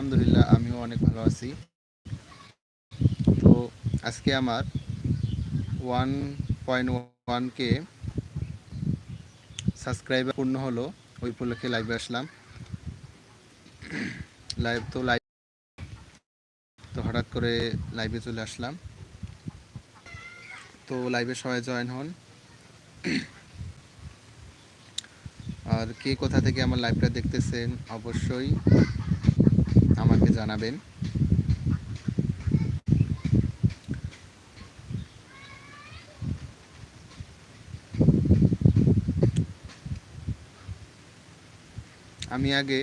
আলহামদুলিল্লাহ, আমিও অনেক ভালো আছি। তো আজকে আমার ওয়ান পয়েন্ট ওয়ানকে সাবস্ক্রাইবার পূর্ণ হলো, ওই উপলক্ষে লাইভে আসলাম। লাইভ তো লাইভ তো হঠাৎ করে লাইভে চলে আসলাম। তো লাইভে সবাই জয়েন হন। আর কে কোথা থেকে আমার লাইভটা দেখতেছেন, অবশ্যই জানাবেন। আমি আগে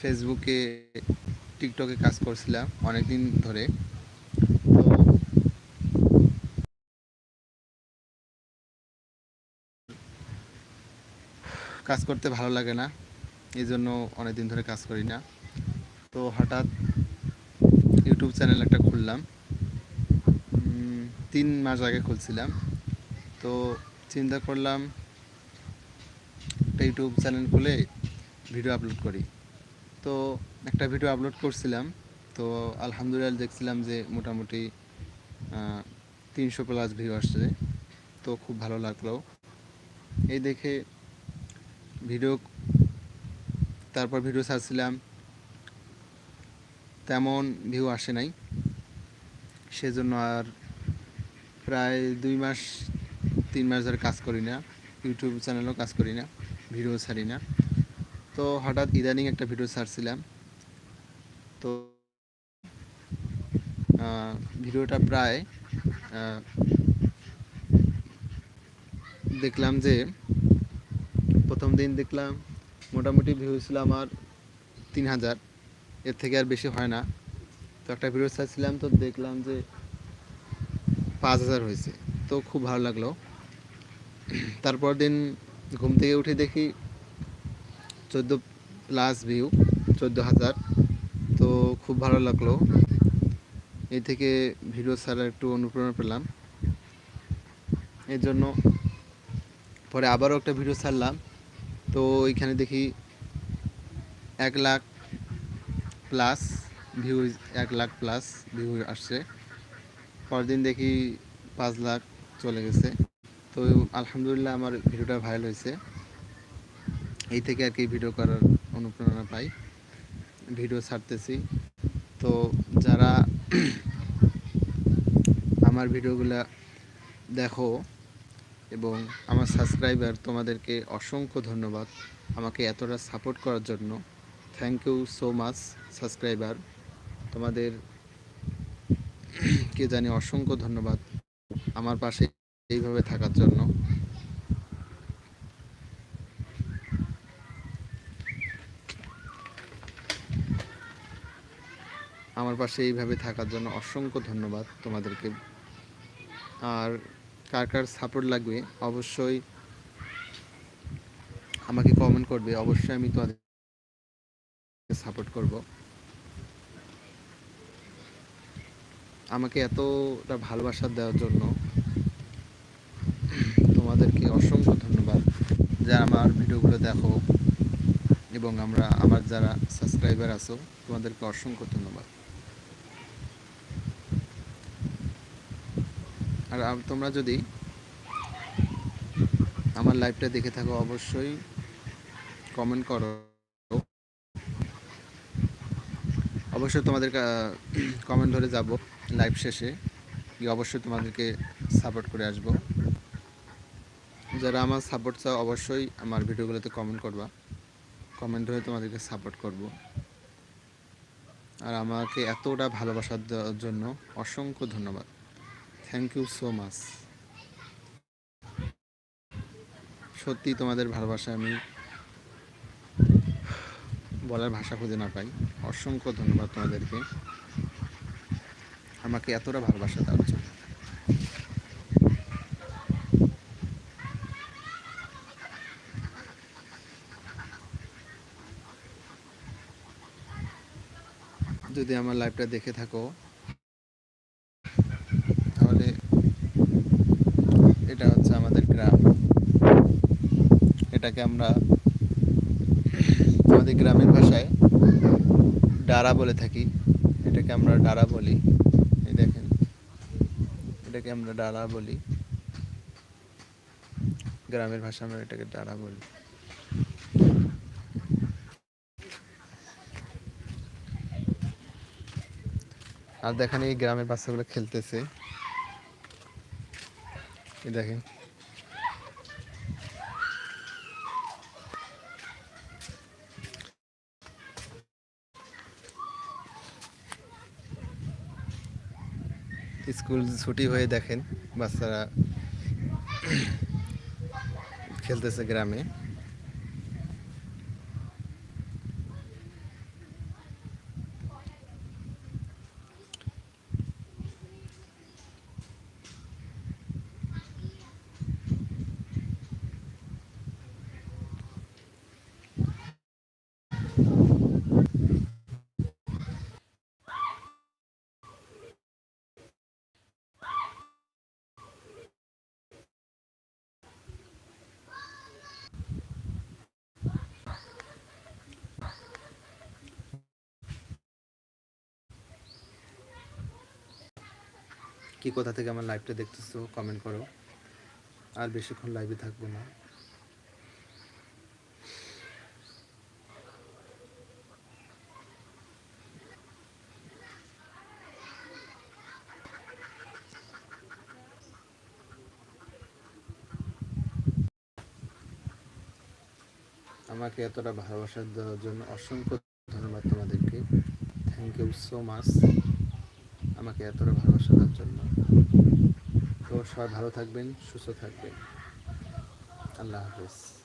ফেসবুকে, টিকটকে কাজ করছিলাম অনেক দিন ধরে কাজ করতে ভালো লাগে না এই জন্য অনেকদিন ধরে কাজ করি না। তো হঠাৎ ইউটিউব চ্যানেল একটা খুললাম। তিন মাস আগে খুলছিলাম। তো চিন্তা করলাম, একটা ইউটিউব চ্যানেল খুলে ভিডিও আপলোড করি। তো একটা ভিডিও আপলোড করছিলাম। তো আলহামদুলিল্লাহ দেখছিলাম যে মোটামুটি তিনশো প্লাস ভিউ আসছে। তো খুব ভালো লাগল। এই দেখে ভিডিও, তারপর ভিডিও ছাড়ছিলাম। তেমন ভিউ আসে নাই। সেজন্য আর প্রায় দুই মাস, তিন মাস ধরে কাজ করি না। ইউটিউব চ্যানেলেও কাজ করি না ভিডিও ছাড়ি না। তো হঠাৎ ইদানিং একটা ভিডিও ছাড়ছিলাম। তো ভিডিওটা প্রায় দেখলাম যে, প্রথম দিন দেখলাম মোটামুটি ভিউ ছিল আমার তিন হাজার। এর থেকে আর বেশি হয় না। তো একটা ভিডিও চাইছিলাম তো দেখলাম যে পাঁচ হাজার হয়েছে। তো খুব ভালো লাগল। তারপর দিন ঘুম থেকে উঠে দেখি চোদ্দ প্লাস ভিউ চোদ্দ হাজার। তো খুব ভালো লাগল। এই থেকে ভিডিও ছাড়ার একটু অনুপ্রেরণা পেলাম। এর জন্য পরে আবারও একটা ভিডিও ছাড়লাম। তো ওইখানে দেখি এক লাখ প্লাস ভিউ এক লাখ প্লাস ভিউ আসছে। পরের দিন দেখি পাঁচ লাখ চলে গেছে। তো আলহামদুলিল্লাহ আমার ভিডিওটা ভাইরাল হয়েছে। এই থেকে আর কি ভিডিও করার অনুপ্রেরণা পাই। ভিডিও ছাড়তেছি। তো যারা আমার ভিডিওগুলা দেখো এবং আমার সাবস্ক্রাইবার তোমাদেরকে অসংখ্য ধন্যবাদ আমাকে এতটা সাপোর্ট করার জন্য। Thank you so much subscriber তোমাদের কে জানি অসংখ্য ধন্যবাদ আমার পাশে এইভাবে থাকার জন্য। আমার পাশে এইভাবে থাকার জন্য অসংখ্য ধন্যবাদ তোমাদেরকে। আর কার কার সাপোর্ট লাগবে? অবশ্যই আমাকে কমেন্ট করবে। অবশ্যই আমি তোমাদের সাপোর্ট করব। আমাকে এতটা ভালোবাসা দেওয়ার জন্য তোমাদেরকে অসংখ্য ধন্যবাদ। যারা আমার ভিডিওগুলো দেখো এবং আমরা আমার যারা সাবস্ক্রাইবার আছো, তোমাদেরকে অসংখ্য ধন্যবাদ। আর তোমরা যদি আমার লাইভটা দেখে থাকো, অবশ্যই কমেন্ট করো। অবশ্যই তোমাদের কমেন্ট ধরে যাব লাইভ শেষে। অবশ্যই তোমাদেরকে সাপোর্ট করে আসব। যারা আমার সাপোর্ট চাও, অবশ্যই আমার ভিডিওগুলোতে কমেন্ট করবা। কমেন্ট হয়ে তোমাদেরকে সাপোর্ট করব। আর আমাকে এতটা ভালোবাসার জন্য অসংখ্য ধন্যবাদ। থ্যাংক ইউ সো মাচ সত্যি তোমাদের ভালোবাসা আমি বলার ভাষা খুঁজে না পাই। অসংখ্য ধন্যবাদ তোমাদেরকে। আমাকে এতটা ভালোবাসা দেওয়ার জন্য। যদি আমার লাইভটা দেখে থাকো, তাহলে এটা হচ্ছে আমাদের গ্রাম। এটাকে আমরা আমাদের গ্রামের ভাষায় ডারা বলে থাকি। এটাকে আমরা ডারা বলি। এই দেখেন, এটাকে আমরা ডারা বলি। গ্রামের ভাষা আমরা এটাকে ডারা বলি। আর দেখেন এই গ্রামের বাচ্চাগুলো খেলতেছে। দেখেন স্কুল ছুটি হয়ে দেখেন বাচ্চারা খেলতেছে গ্রামে। কি কোথা থেকে আমার লাইভটা দেখতেছো কমেন্ট করো। আর বেশিক্ষণ লাইভে থাকব না। আমাকে এতটা ভালোবাসা দেওয়ার জন্য অসংখ্য ধন্যবাদ তোমাদেরকে। থ্যাংক ইউ সো মাচ আমাকে এতটা ভালোবাসা দেওয়ার জন্য। তো সবাই ভালো থাকবেন সুস্থ থাকবেন। আল্লাহ হাফেজ।